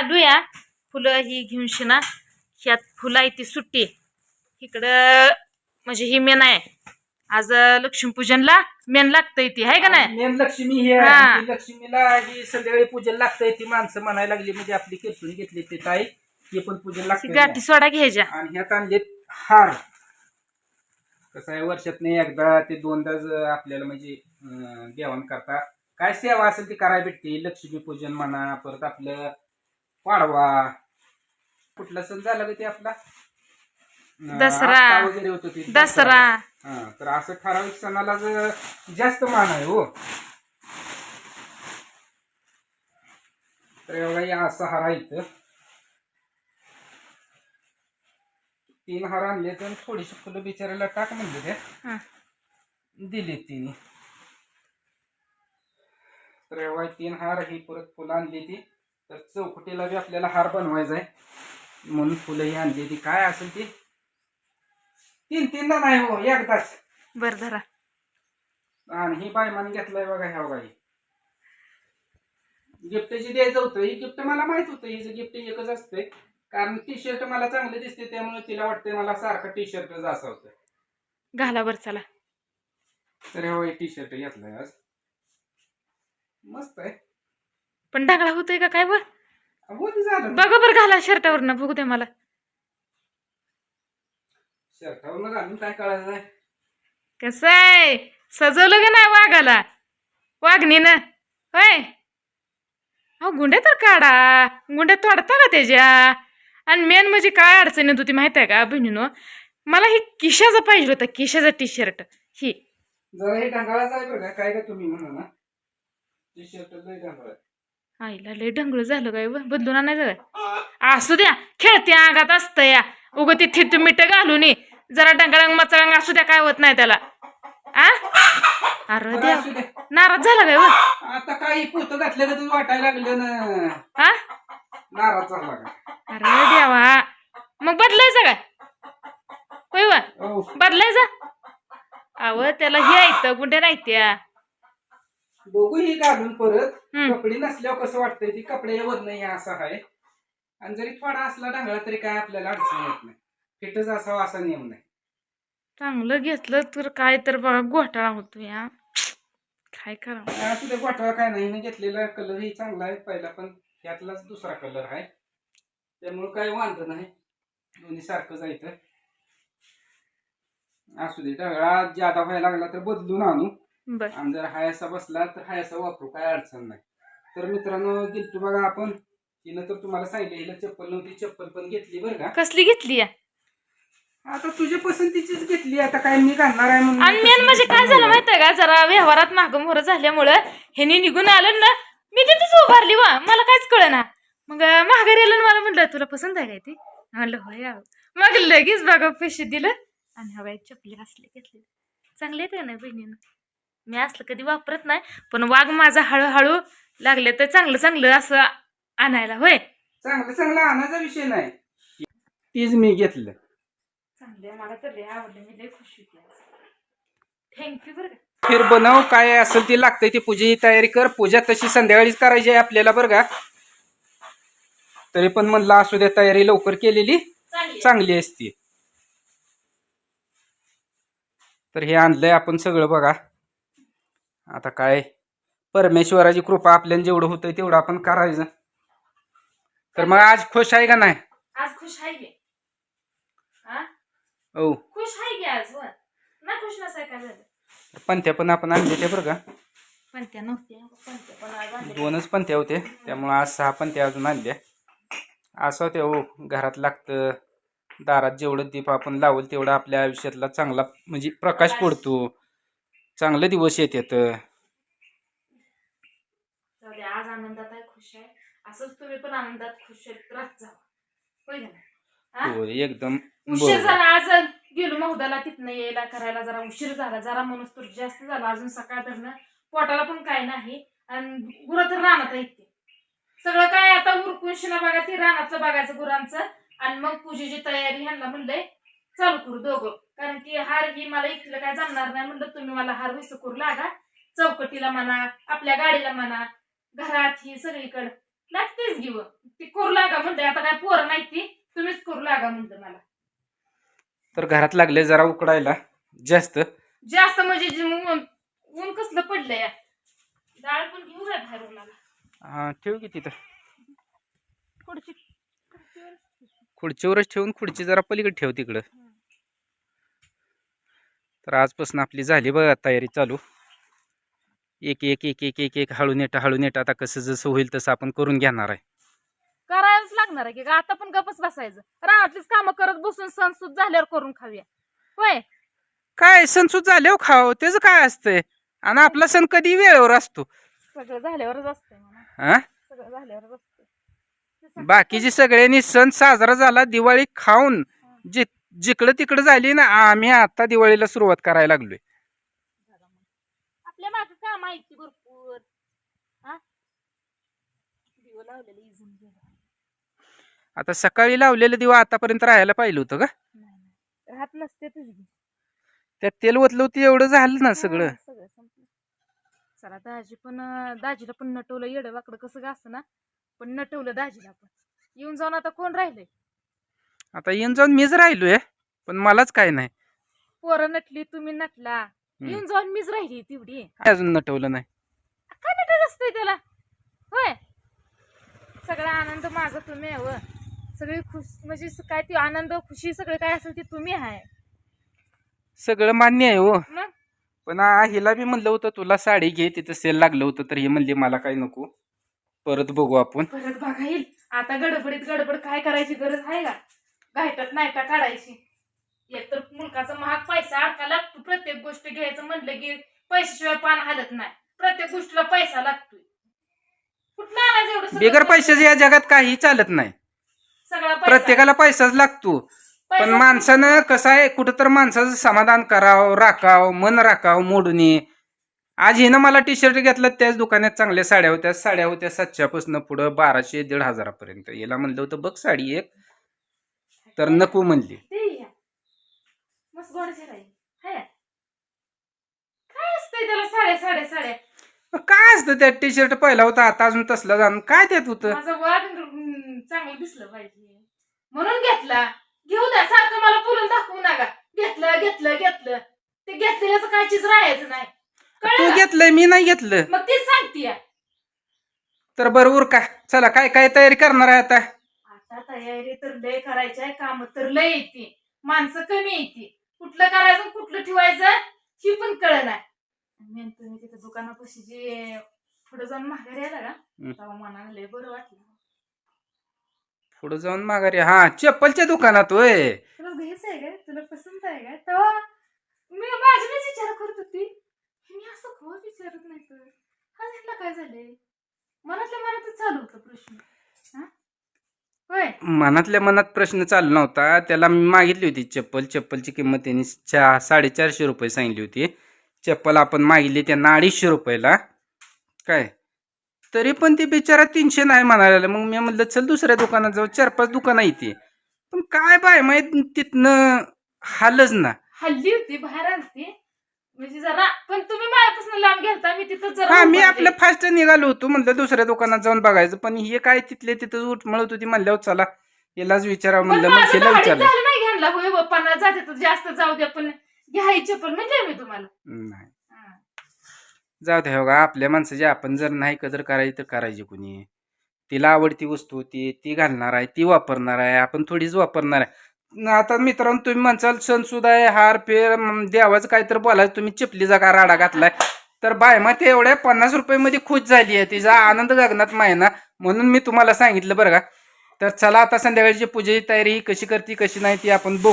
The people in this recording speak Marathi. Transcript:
आलो या. फुलं ही घेऊन शिना. ह्यात फुलं आहे ती सुट्टी. इकडं म्हणजे ही मेन आहे. आज लक्ष्मीपूजनला मेन लागतंय ती आहे का नाही? मेन लक्ष्मी ही हा. ती लक्ष्मीला ही संध्याकाळी पूजन लागतंय ती माणसं म्हणायला लागली म्हणजे आपली किरसून घेतली ते ताई हे पण पूजन ती लागतंय. गाठी सोडा घ्यायच्या. आणि ह्यात आणलेत हार. कसं आहे वर्षात नाही एकदा ते दोनदाच आपल्याला म्हणजे अं, देवाण करता. काय सेवा असेल ती करायला भेटते. लक्ष्मीपूजन म्हणा परत आपलं पाडवा. कुठला सण झाला का ते आपला? अं, दसरा. वगैरे होतो ते दसरा. हा तर असं ठराविक सणाला जर जास्त मान आहे हो. तर एवढा या असा हार आहे इथं. तीन हार आणले तर थोडीशी फुलं बिचारायला टाक म्हणले ते हं. दिले तिने. तर एवढा तीन हार ही परत फुलं आणली ती. तर चौकटीला बी आपल्याला हार बनवायचा आहे. म्हणून फुलं ही आणली ती काय असेल ती? तीन तीनदा नाही हो एकदाच. बर धरा. आणि ही बायमान घेतलाय बघा ह्या बाई. गिफ्ट जे द्यायचं होतं ही गिफ्ट मला माहीत होतं. हिचं गिफ्ट एकच असते. कारण टी शर्ट मला चांगले दिसते त्यामुळे तिला वाटते मला सारखं टी शर्टच असं होतं घाला बर चला. तर हे टी शर्ट घेतलाय आज. मस्त आहे. पण ढाकळा होतोय का काय हो झालं बघा बर घाला शर्टावर बघू दे मला. शर्टावर घालून काय कळायचं आहे? कसं आहे? सजवलं का नाही वाघाला? वाघणीनं. होय? अहो गुंड्या तर काढा. गुंड्या तोडता का त्याच्या? आणि मेन म्हणजे काय अडचण येत होती माहिती आहे का बहिणीनो? मला ही किशाचं पाहिजे होतं किशाचं टी शर्ट ही. जरा हे ढंगाळाच आहे बरं काय का तुम्ही म्हणा ना. T shirt. आईला लय ढंगळ झालं काय बदलून आणायचं काय? असू द्या खेळते अंगात असतं या. उगं ते थिट मिठ घालून. जरा डंगळंग मचळंग असू द्या काय होत नाही त्याला. आ? अरे द्या. नाराज झाला काय? आता काही पोतं घातलं का तुझं वाटायला लागलं ना. आ? नाराज झाला का? अरे देवा. मग बदलायचं काय? होय वा? हो. बदलायचं? अव त्याला हे ऐकतं गुंड्या नाही त्या. बघू ही घालून परत. हम्म. कपडे नसल्यावर कसं वाटतंय ती कपड्यावर नाही असं आहे. आणि जरी थोडा असला ढांगळा तरी काय आपल्याला अडचण येत नाही. फिटच असावा असा नियम नाही. चांगलं घेतलं तर काय तर बघा घोटाळा होतो या. काय करा असू दे वाटावा काय नाही. हिने घेतलेला कलर ही चांगला आहे पहिला पण यातलाच दुसरा कलर आहे. त्यामुळे काही वांध नाही. दोन्ही सारखं जायचं असू दे ढगाळा ज्यादा व्हायला लागला तर बदलून आणू. बर. आणि जर हायसा बसला तर हायसा वापरू काय अडचण नाही. तर मित्रांनो गेलतो बघा आपण. तिनं तर तुम्हाला सांगितलं हिला चप्पल नव्हती चप्पल पण घेतली बरं का. कसली घेतली या आता तुझ्या पसंतीचीच घेतली आता काय मी घालणार आहे म्हणून आणि मेन म्हणजे काय झालं माहितीये का? जरा व्यवहारात मागं मोहर झाल्यामुळं ह्यानी निघून आलं ना मी तिथेच उभारली वा मला काहीच कळना. मग अं, माघारी आलं आणि मला म्हटलं तुला पसंत आहे काय ती? म्हणलं होय. मग लगेच बघा पैसे दिलं आणि हवाय चपली असले घेतले. चांगले आहेत का नाही बहिणीनं? मी असलं कधी वापरत नाही पण वाघ माझा हळूहळू लागले तर चांगलं चांगलं असं आणायला होय? चांगलं चांगलं आणायचा विषय नाही. तीच मी घेतलं. चांगले मला तर लय आवडले मी लय खुश होते थँक्यू बरं का. फिर बनव काय असेल ते लागतंय ते पूजेची तयारी कर. पूजा तशी संध्याकाळीच करायची आहे आपल्याला बरं का. तरी पण म्हणलं असू द्या तयारी लवकर केलेली. चांगली चांगली असते. तर हे आणलंय आपण सगळं बघा. आता काय? परमेश्वराची कृपा आपल्याला जेवढं होतंय तेवढं आपण करायचं. तर मग आज खुश आहे का नाही? आज खुश आहे की. हा? हो. खुश आहे की आज वर ना खुश नसाय झालं? पण आपण आणले ते बरं का. पण त्या नव्हत्या. पण त्या पण आज आणल्या. दोनच पंथ्या होते. त्यामुळे आज सहा पंथ्या अजून आणल्या. असं होते हो. घरात लागतं. दारात जेवढं दीप आपण लावल तेवढा आपल्या आयुष्यातला चांगला म्हणजे प्रकाश. पडतो. चांगले दिवस येतात. आज आनंदात आहे खुश आहे. असंच तुम्ही पण आनंदात खुश राहत जावा होय का नाही? हा? हो एकदम उशीर झाला. आज गेलो महुदाला तिथनं यायला करायला. जरा उशीर झाला. जरा माणूस तर जास्त झाला. अजून सकाळ धरणं पोटाला पण काय नाही. आणि गुरं तर रानात आहेत ते. सगळं काय आता उरकून शिना बघा ते रानातलं बघायचं गुरांचं. आणि मग पूजेची तयारी ह्यांना म्हणलंय चालू करू दोघं. कारण की हार ही मला एकटीला काय जमणार नाही म्हणलं तुम्ही मला हार विसू करू लागा. चौकटीला म्हणा आपल्या गाडीला म्हणा घरात ही सगळीकडं. लागतेच घेऊ ती करू लागा म्हणते आता काय पोरं नाही ती. तुम्हीच करू लागा म्हणतं मला. तर घरात लागले जरा उकडायला. जास्त. जास्त म्हणजे जे ऊन ऊन कसलं पडलंय डाळ पण घेऊ बाहेरून मला. हा, ठेव की तिथं. पुढची खुर्चीवरच ठेवून खुर्ची जरा पलीकडे ठेव तिकडं. तर आजपासून आपली झाली बघा तयारी चालू. एक एक एक एक एक एक हळू नेटा हळू नेटा. आता कसं जसं होईल तसं आपण करून घेणार आहे. करायलाच लागणार आहे की आता पण गपच बसायचं. रानातलीच कामं करत बसून सण सुद झाल्यावर करून खाऊया. होय? काय सणसूद झाले खाव? त्याचं काय असतंय? आणि आपला सण कधी वेळेवर असतो? सगळं झाल्यावरच असतंय म्हणा. हा सगळं झाल्यावरच असतंय. बाकीचे सगळ्यांनी सण साजरा झाला दिवाळी खाऊन जि जिकडं तिकडं झाली ना आम्ही आता दिवाळीला सुरुवात करायला लागलोय. आपल्या मागे काम आहे की भरपूर? हा? दिवं लावलेलं इजून गेलं. आता सकाळी लावलेलं दिवा आतापर्यंत राहायला पाहिलं होतं का नाही नाही. राहत नसते तुझी त्यात तेल ओतलं होतं एवढं झालं ना सगळं. सगळं संपलं. चला दाजी पण अं, दाजीला पण नटवलं येडं वाकडं कसं का असतं ना? पण नटवलं दाजीला पण. येऊन जाऊन आता कोण राहिले आता येऊन जाऊन मीच राहिलोय पण मलाच काय नाही. पोरं नटली तुम्ही नटला. येऊन जाऊन मीच राहिली तेवढी. अजून नटवलं नाही? काय नटत असतंय त्याला? होय. सगळा आनंद माझा तुम्ही आहे व सगळी खुश म्हणजे स- काय ती आनंद खुशी सगळं काय असेल ते तुम्ही आहे. सगळं मान्य आहे हो. मग? पण आ, हिला बी म्हणलं होतं तुला साडी घे तिथं सेल लागलं होतं तर ही म्हणली मला काय नको परत बघू आपण. परत बघा येईल. आता गडबडीत गडबड काय करायची गरज आहे का? घायटात नायटा काढायची. एक तर मुलकाचा महाग पैसा अडका लागतो. प्रत्येक गोष्ट घ्यायचं म्हणलं की पैशाशिवाय पान हालत नाही. प्रत्येक गोष्टीला पैसा लागतोय. कुठलं आणायचं एवढं सगळं बिगर पैशाच्या या जगात काही चालत नाही. सगळा पैसा. प्रत्येकाला पैसाच लागतो. पण माणसानं कसं आहे कुठं तर माणसाचं समाधान करावं राखावं मन राखावं मोडून. ये. आज हिनं मला टी शर्ट घेतलं त्याच दुकानात चांगल्या साड्या होत्या. साड्या होत्या सातशेपासून पुढं बाराशे दीड हजारापर्यंत याला म्हणलं होतं बघ साडी एक. तर नको म्हणली. काय असतं त्या टी शर्ट पहिला होता आता अजून तसला जाणून काय त्यात होतं? चांगलं दिसलं पाहिजे. म्हणून घेतला. घेऊ द्या सारखं मला पुरून दाखवू नका. घेतलं घेतलं घेतलं. ते घेतलेल्याचं काय चीज राहायचं नाही. तू? घेतलंय मी नाही घेतलं. मग तेच सांगते तर बरोबर का चला काय काय तयारी करणार आहे आता? आता तयारी तर लय करायची आहे काम तर लय येते. माणसं कमी येते. कुठलं करायचं कुठलं ठेवायचं ही पण कळ नाही मेन तुम्ही तिथं दुकानापाशी जे पुढे जाऊन माघारी आला का. तेव्हा मनाला लय बरं वाटलं. पुढे जाऊन माघारी हा चप्पलच्या दुकानात होय. तुला घ्यायचं आहे काय? तुला पसंत आहे काय? तेव्हा मी माझी मीच विचार करत होती. मी असं खोत विचारत नाही तर. हा ह्यांना काय झालंय? मनातल्या मनातच चालू होतं प्रश्न. हा? मनातल्या मनात प्रश्न चालू नव्हता. त्याला मी मागितली होती चप्पल. चप्पलची किंमत त्यांनी चा साडेचारशे रुपये सांगितली होती. चप्पल आपण मागितली त्यांना अडीचशे रुपयाला. काय? तरी पण ती बिचारा तीनशे नाही म्हणायला मग मी म्हणलं चल दुसऱ्या दुकानात जाऊ. चार पाच दुकानं येते पण काय बाय माहीत तिथनं हालच ना. हल्ली होती बाहेर आलती. म्हणजे जरा पण तुम्ही माझ्यापासून लांब गेलता मी तिथं जरा हा मी. आपलं फास्ट निघालो होतो म्हणलं दुसऱ्या दुकानात जाऊन बघायचं पण हे काय तिथले तिथं उठ म्हणत होती म्हणल्यावर चला यालाच विचारावं म्हणलं मग माझं तिला भाडीच विचारलं झालं नाही घ्यायला होय बाप्पांना जाते तर जास्त जाऊ द्या पण घ्यायचे पण म्हणजे मी तुम्हाला. नाही. हा. जाऊ दे हो का आपल्या माणसाची आपण जर नाही कदर करायची तर करायची कुणी? तिला आवडती वस्तू होती ती घालणार आहे ती वापरणार आहे आपण थोडीच वापरणार आहे. आता मित्रांनो तुम्ही म्हणसाल सण सुद्धा आहे हार पेर देवाचं काहीतरी बोलायचं तुम्ही चिपली जागा राडा घातलाय. तर बाय मग ते एवढ्या पन्नास रुपये मध्ये खुश झाली आहे तिचा आनंद गगनात मायना. म्हणून मी तुम्हाला सांगितलं बरं का. तर चला आता संध्याकाळची पूजेची तयारी कशी करते कशी नाही ती आपण बघू.